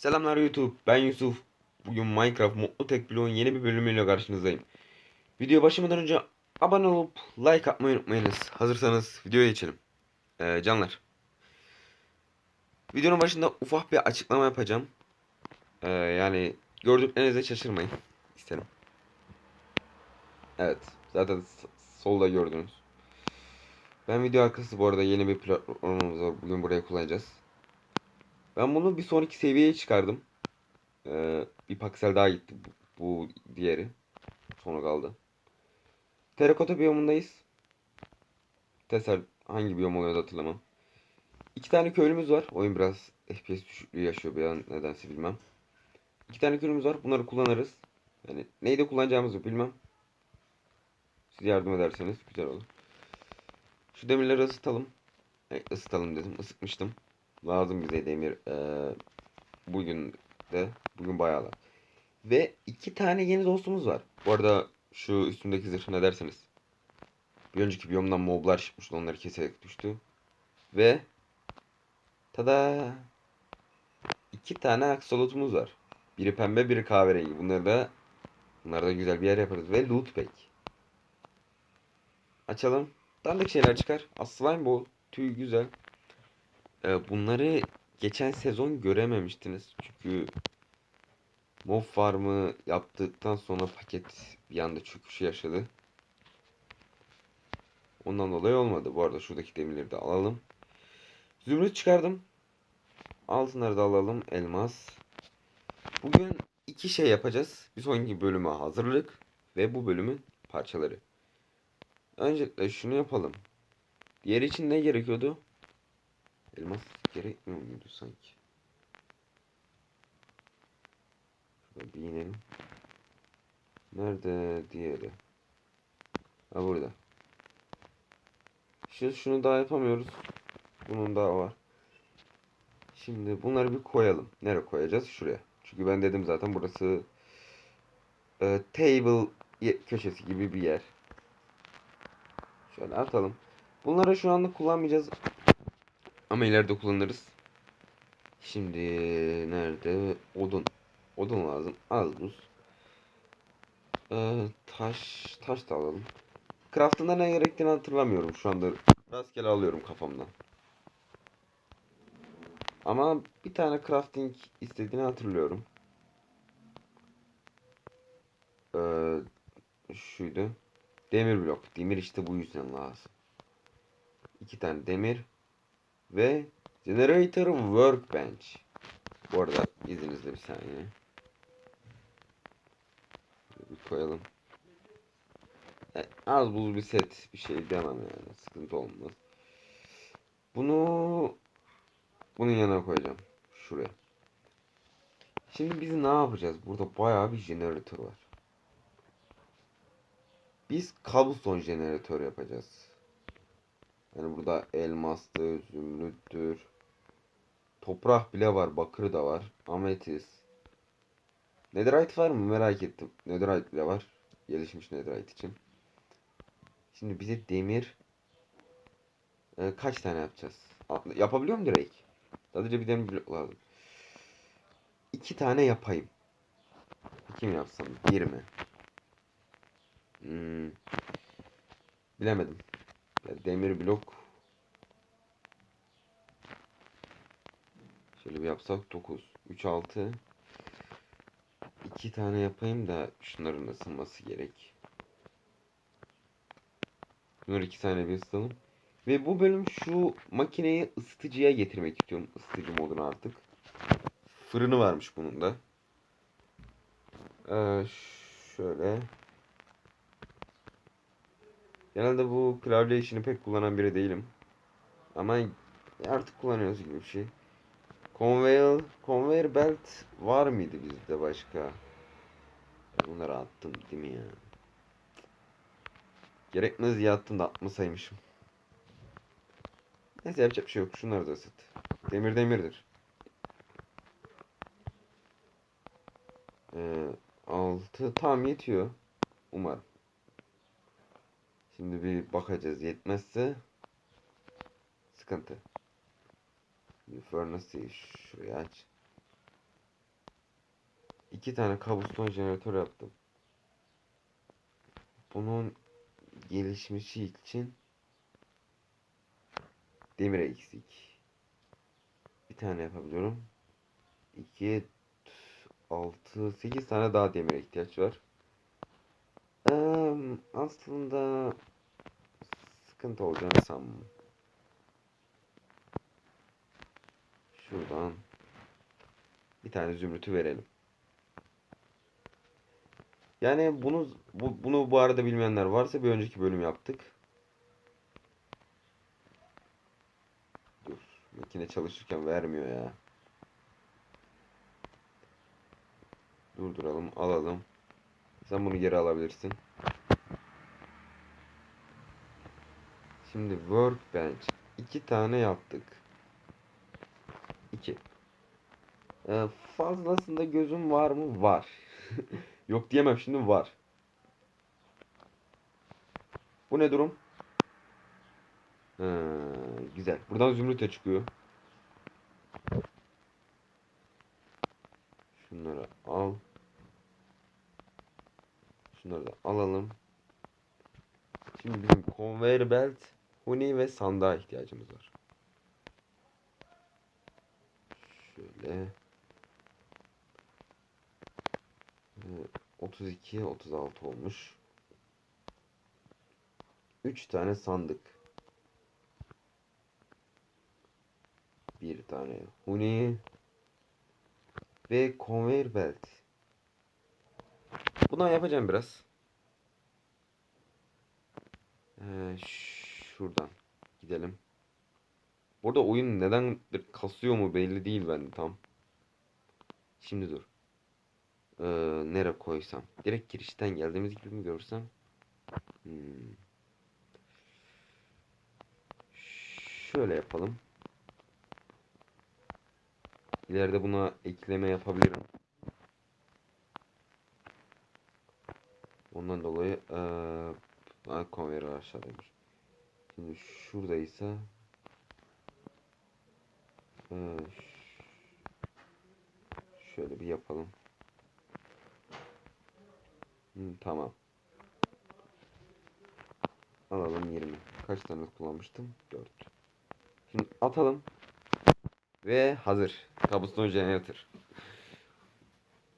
Selamlar YouTube. Ben Yusuf. Bugün Minecraft Mutlu Tek Bloğun yeni bir bölümüyle karşınızdayım. Video başlamadan önce abone olup like atmayı unutmayınız. Hazırsanız videoya geçelim. Ee, canlar. Videonun başında ufak bir açıklama yapacağım. Ee, yani gördüklerinize şaşırmayın. isterim. Evet. Zaten solda gördünüz. Ben video arkası bu arada yeni bir platformumuz var. Bugün buraya kullanacağız. Ben bunu bir sonraki seviyeye çıkardım. Ee, bir paksel daha gitti bu, bu diğeri. Sonra kaldı. Terakota biyomundayız. Teser hangi biyom oluyor hatırlamam. İki tane köylümüz var. Oyun biraz FPS düşüklüğü yaşıyor bir an nedense bilmem. İki tane köylümüz var. Bunları kullanırız. Yani neyde kullanacağımızı bilmem. Siz yardım ederseniz güzel olur. Şu demirleri ısıtalım. E, ısıtalım dedim. Isıtmıştım. Lazım bize demir. Ee, bugün de. Bugün bayağı lazım. Ve iki tane yeni dostumuz var. Bu arada şu üstümdeki zırh ne derseniz. Bir önceki biyomdan moblar çıkmıştı. Onları keserek düştü. Ve tada iki tane aksolotumuz var. Biri pembe biri kahverengi. Bunları da bunları da güzel bir yer yaparız. Ve loot pack. Açalım. Dandik şeyler çıkar. Aslan bol. Tüy güzel. Ee, bunları geçen sezon görememiştiniz. Çünkü Mob Farm'ı yaptıktan sonra paket bir anda çöküşü yaşadı. Ondan dolayı olmadı. Bu arada şuradaki demirleri de alalım. Zümrüt çıkardım. Altınları da alalım. Elmas. Bugün iki şey yapacağız. Bir sonraki bölüme hazırlık ve bu bölümün parçaları. Öncelikle şunu yapalım. Diğer için ne gerekiyordu? Elmas gerekmiyor muydu sanki? Şurada bir inelim. Nerede diğeri? Ha burada. Şu, şunu daha yapamıyoruz. Bunun daha var. Şimdi bunları bir koyalım. Nereye koyacağız? Şuraya. Çünkü ben dedim zaten burası e, table köşesi gibi bir yer. Şöyle atalım. Bunları şu anda kullanmayacağız. Ama ileride kullanırız. Şimdi nerede? Odun. Odun lazım. Az buz. Ee, taş. Taş da alalım. Craft'ında ne gerektiğini hatırlamıyorum şu anda. Rastgele alıyorum kafamdan. Ama bir tane crafting istediğini hatırlıyorum. Ee, şuydu. Demir blok. Demir işte bu yüzden lazım. İki tane demir. Ve Generator Workbench. Bu arada izninizle bir saniye. Bir koyalım. E, az buz bir set bir şey demem yani. Sıkıntı olmaz. Bunu bunun yanına koyacağım. Şuraya. Şimdi biz ne yapacağız? Burada bayağı bir jeneratör var. Biz cobblestone jeneratör yapacağız. Yani burada elmastır, zümrüttür. Toprak bile var, bakır da var. Ametist. Netherite var mı? Merak ettim. Netherite bile var. Gelişmiş Netherite için. Şimdi bize demir Ee, kaç tane yapacağız? Yapabiliyor muyum direkt? Sadece bir demir blok lazım. İki tane yapayım. İki mi yapsam? Bir mi? Hmm. Bilemedim. Ya demir blok. Şöyle bir yapsak 9. 3, 6. 2 tane yapayım da şunların ısınması gerek. Bunları 2 tane bir ısıtalım. Ve bu bölüm şu makineyi ısıtıcıya getirmek istiyorum. Isıtıcı moduna artık. Fırını varmış bunun da. Ee, şöyle. Genelde bu klavye işini pek kullanan biri değilim. Ama artık kullanıyoruz gibi bir şey. Conveyor, conveyor belt var mıydı bizde başka? Bunları attım değil mi ya? Gerekmez diye attım da atmasaymışım. Neyse yapacak bir şey yok. Şunları da ısıt. Demir demirdir. Ee, altı tam yetiyor. Umarım. Şimdi bir bakacağız. Yetmezse sıkıntı. Bir furnace'ı şuraya aç. iki tane kabuston jeneratör yaptım. Bunun gelişmesi için demir eksik. Bir tane yapabiliyorum. 2 6 8 tane daha demir ihtiyaç var. Eee, aslında sıkıntı olacağını sanmam. Şuradan bir tane zümrütü verelim. Yani bunu bu, bunu bu arada bilmeyenler varsa bir önceki bölüm yaptık. Dur. Makine çalışırken vermiyor ya. Durduralım, alalım. Sen bunu geri alabilirsin. Şimdi workbench iki tane yaptık. İki. Ee, fazlasında gözüm var mı? Var. Yok diyemem şimdi var. Bu ne durum? Ha, güzel. Buradan zümrüt de çıkıyor. Şunları al. Şunları da alalım. Şimdi bizim conveyor belt, huni ve sandığa ihtiyacımız var. Şöyle. Ee, 32, 36 olmuş. 3 tane sandık. Bir tane huni ve conveyor belt. Bundan yapacağım biraz. Ee, şuradan gidelim. Burada oyun neden kasıyor mu belli değil bende tam. Şimdi dur. Ee, nereye koysam? Direkt girişten geldiğimiz gibi mi görsem? Hmm. Şöyle yapalım. İleride buna ekleme yapabilirim. Ondan dolayı ee, konveyör aşağıdaymış. Şimdi şuradaysa ee, şöyle bir yapalım. Tamam. Alalım 20. Kaç tane kullanmıştım? 4. Şimdi atalım. Ve hazır. Cobblestone Generator.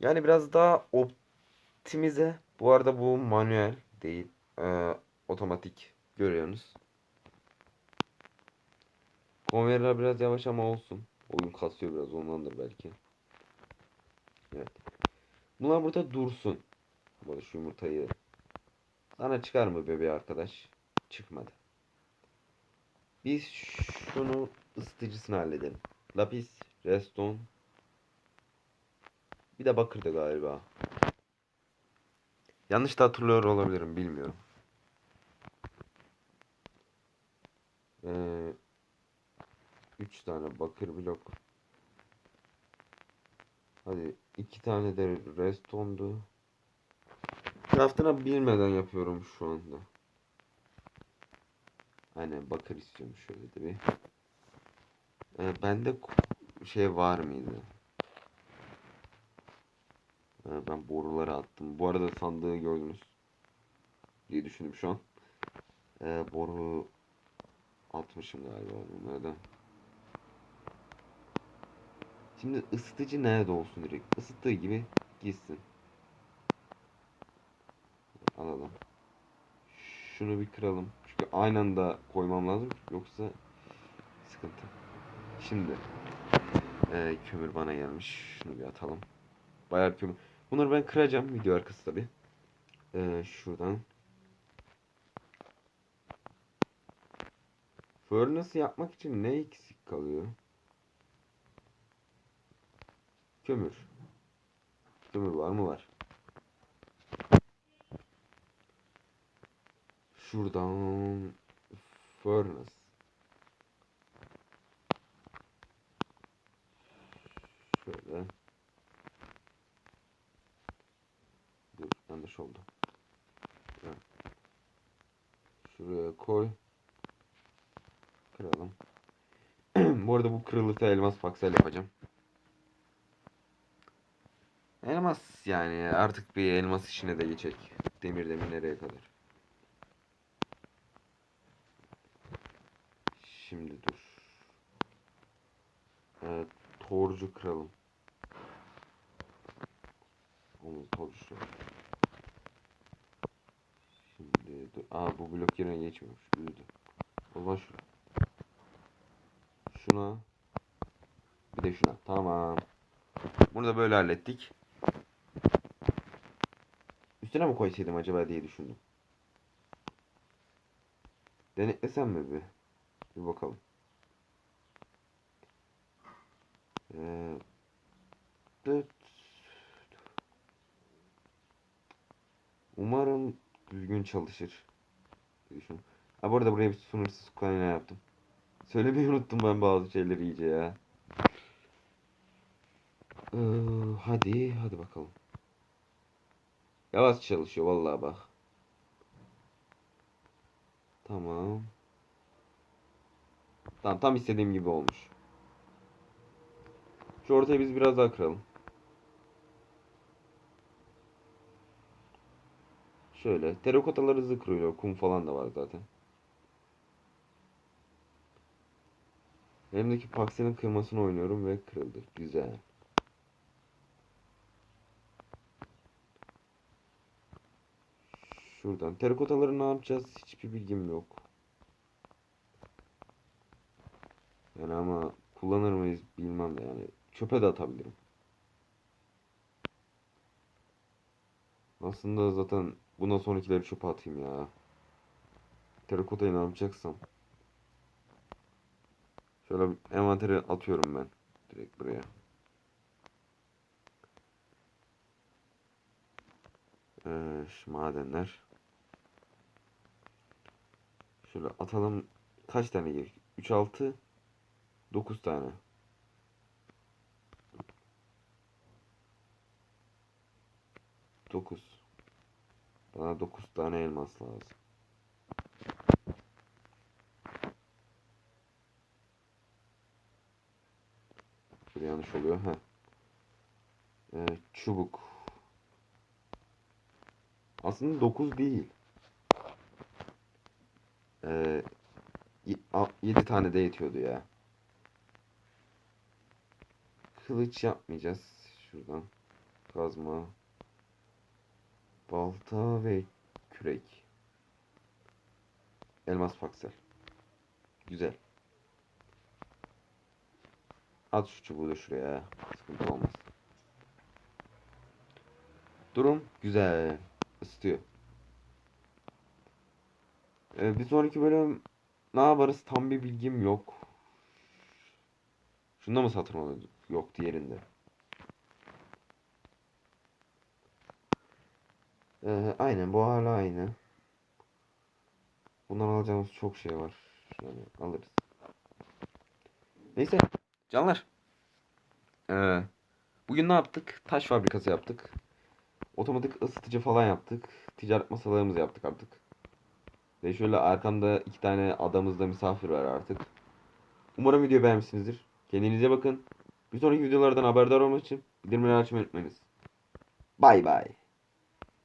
Yani biraz daha optimize. Bu arada bu manuel değil. Ee, otomatik. Görüyorsunuz. Konveyörler biraz yavaş ama olsun. Oyun kasıyor biraz ondandır belki. Evet. Bunlar burada dursun. Böyle şu yumurtayı. Sana çıkar mı bebeği arkadaş? Çıkmadı. Biz şunu ısıtıcısını halledelim. Lapis, redstone. Bir de bakırdı galiba. Yanlış da hatırlıyor olabilirim bilmiyorum. Ee, üç tane bakır blok. Hadi iki tane de redstone'du. Craft'ını bilmeden yapıyorum şu anda. Aynen bakır istiyorum şöyle de bir. Ee, bende şey var mıydı? Ee, ben boruları attım. Bu arada sandığı gördünüz. diye düşündüm şu an. Ee, boru atmışım galiba bunları da. Şimdi ısıtıcı nerede olsun direkt? Isıttığı gibi gitsin. Alalım. Şunu bir kıralım. Çünkü aynı anda koymam lazım. Yoksa sıkıntı. Şimdi e, kömür bana gelmiş. Şunu bir atalım. Bayağı kömür. Bunları ben kıracağım video arkası tabi. E, şuradan. Furnace yapmak için ne eksik kalıyor? Kömür. Kömür var mı? Var. Şuradan furnace. Şöyle. Dur yanlış oldu. Şuraya koy. Kıralım. bu arada bu kırılıkta elmas paksel yapacağım. Elmas yani artık bir elmas işine de geçecek. Demir demir nereye kadar? Şimdi dur. Evet, torcu kıralım. Onu torcu şu. Şimdi dur. Aa bu blok yerine geçmiyormuş. Büyüdü. O zaman şuna. Şuna. Bir de şuna. Tamam. Bunu da böyle hallettik. Üstüne mi koysaydım acaba diye düşündüm. Denetlesem mi bir? Bir bakalım. Ee. Umarım düzgün çalışır. düşünüyorum. Ha bu arada buraya bir sınırsız kaynağı yaptım. Söylemeyi unuttum ben bazı şeyleri iyice ya. Ee, hadi hadi bakalım. Yavaş çalışıyor vallahi bak. Tamam. Tamam tam istediğim gibi olmuş. Şu ortayı biz biraz daha kıralım. Şöyle. Terakotalar hızlı kırılıyor. Kum falan da var zaten. Elimdeki paksenin kırmasını oynuyorum ve kırıldı. Güzel. Şuradan. Terakotaları ne yapacağız? Hiçbir bilgim yok. Yani ama kullanır mıyız bilmem de yani. Çöpe de atabilirim. Aslında zaten bundan sonrakileri çöpe atayım ya. Terakotayı ne yapacaksam. Şöyle envantere atıyorum ben. Direkt buraya. Ee, madenler. Şöyle atalım. Kaç tane gerek? 3, 6, 9 tane. Dokuz. Bana dokuz tane elmas lazım. Şurada yanlış oluyor. ha. Ee, çubuk. Aslında 9 değil. Ee, 7 tane de yetiyordu ya. Kılıç yapmayacağız. Şuradan. Kazma. Balta ve kürek. Elmas paksel. Güzel. At şu çubuğu da şuraya. Sıkıntı olmaz. Durum güzel. Isıtıyor. Ee, bir sonraki bölüm ne yaparız tam bir bilgim yok. Şunda mı satın alıyorduk? Yok diğerinde. Ee, aynen bu hala aynı. Bundan alacağımız çok şey var. Yani alırız. Neyse canlar. Ee, bugün ne yaptık? Taş fabrikası yaptık. Otomatik ısıtıcı falan yaptık. Ticaret masalarımızı yaptık artık. Ve şöyle arkamda iki tane adamızda misafir var artık. Umarım video beğenmişsinizdir. Kendinize bakın. Bir sonraki videolardan haberdar olmak için bildirimleri açmayı unutmayınız. Bay bay.